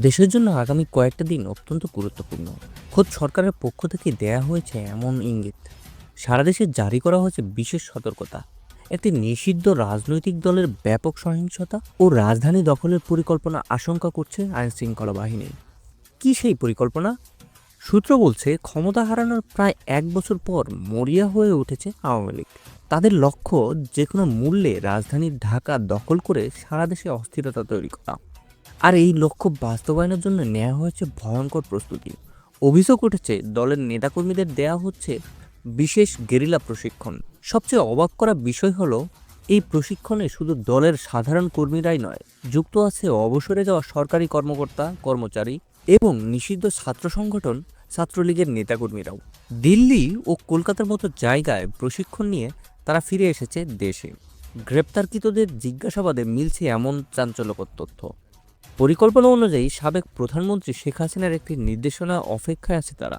দেশের জন্য আগামী কয়েকটা দিন অত্যন্ত গুরুত্বপূর্ণ। খোদ সরকারের পক্ষ থেকে দেয়া হয়েছে এমন ইঙ্গিত। সারা দেশে জারি করা হয়েছে বিশেষ সতর্কতা। একটি নিষিদ্ধ রাজনৈতিক দলের ব্যাপক সহিংসতা ও রাজধানী দখলের পরিকল্পনা আশঙ্কা করছে আইন শৃঙ্খলা বাহিনী। কি সেই পরিকল্পনা? সূত্র বলছে, ক্ষমতা হারানোর প্রায় এক বছর পর মরিয়া হয়ে উঠেছে আওয়ামী লীগ। তাদের লক্ষ্য যে কোনো মূল্যে রাজধানী ঢাকা দখল করে সারা দেশে অস্থিরতা তৈরি করা। আর এই লক্ষ্য বাস্তবায়নের জন্য নেওয়া হয়েছে ভয়ঙ্কর প্রস্তুতি। অভিযোগ উঠেছে, দলের নেতাকর্মীদের দেয়া হচ্ছে বিশেষ গেরিলা প্রশিক্ষণ। সবচেয়ে অবাক করা বিষয় হলো, এই প্রশিক্ষণে শুধু দলের সাধারণ কর্মীরাই নয়, যুক্ত আছে অবসরে যাওয়া সরকারি কর্মকর্তা, কর্মচারী এবং নিষিদ্ধ ছাত্র সংগঠন, ছাত্রলীগের নেতাকর্মীরাও। দিল্লি ও কলকাতার মতো জায়গায় প্রশিক্ষণ নিয়ে তারা ফিরে এসেছে দেশে। গ্রেপ্তারকৃতদের জিজ্ঞাসাবাদে মিলছে এমন চাঞ্চল্যকর তথ্য। পরিকল্পনা অনুযায়ী সাবেক প্রধানমন্ত্রী শেখ হাসিনার একটি নির্দেশনা অপেক্ষায় আছে তারা।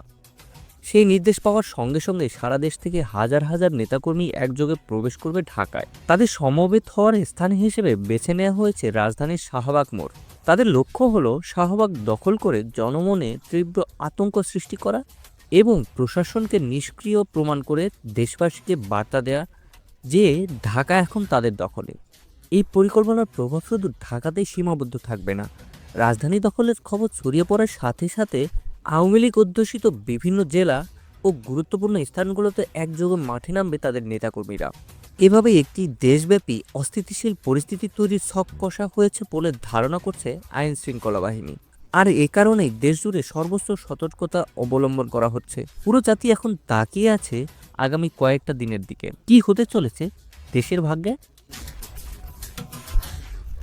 সেই নির্দেশ পাওয়ার সঙ্গে সঙ্গে সারা দেশ থেকে হাজার হাজার নেতাকর্মী একযোগে প্রবেশ করবে ঢাকায়। তাদের সমবেত হওয়ার স্থান হিসেবে বেছে নেওয়া হয়েছে রাজধানীর শাহবাগ মোড়। তাদের লক্ষ্য হল শাহবাগ দখল করে জনমনে তীব্র আতঙ্ক সৃষ্টি করা এবং প্রশাসনকে নিষ্ক্রিয় প্রমাণ করে দেশবাসীকে বার্তা দেয়া যে ঢাকা এখন তাদের দখলে। এই পরিকল্পনার প্রভাব শুধু ঢাকাতেই সীমাবদ্ধ থাকবে না। রাজধানী দখলের খবর ছড়িয়ে পড়ার সাথে সাথে আওয়ামী লীগ অধ্যুষিত বিভিন্ন জেলা ও গুরুত্বপূর্ণ স্থানগুলোতে একযোগে মাঠে নামবে তাদের নেতাকর্মীরা। এভাবে একটি দেশব্যাপী অস্থিতিশীল পরিস্থিতি তৈরির ছক কষা হয়েছে বলে ধারণা করছে আইন শৃঙ্খলা বাহিনী। আর এ কারণেই দেশজুড়ে সর্বোচ্চ সতর্কতা অবলম্বন করা হচ্ছে। পুরো জাতি এখন তাকিয়ে আছে আগামী কয়েকটা দিনের দিকে। কি হতে চলেছে? দেশের ভাগ্যে?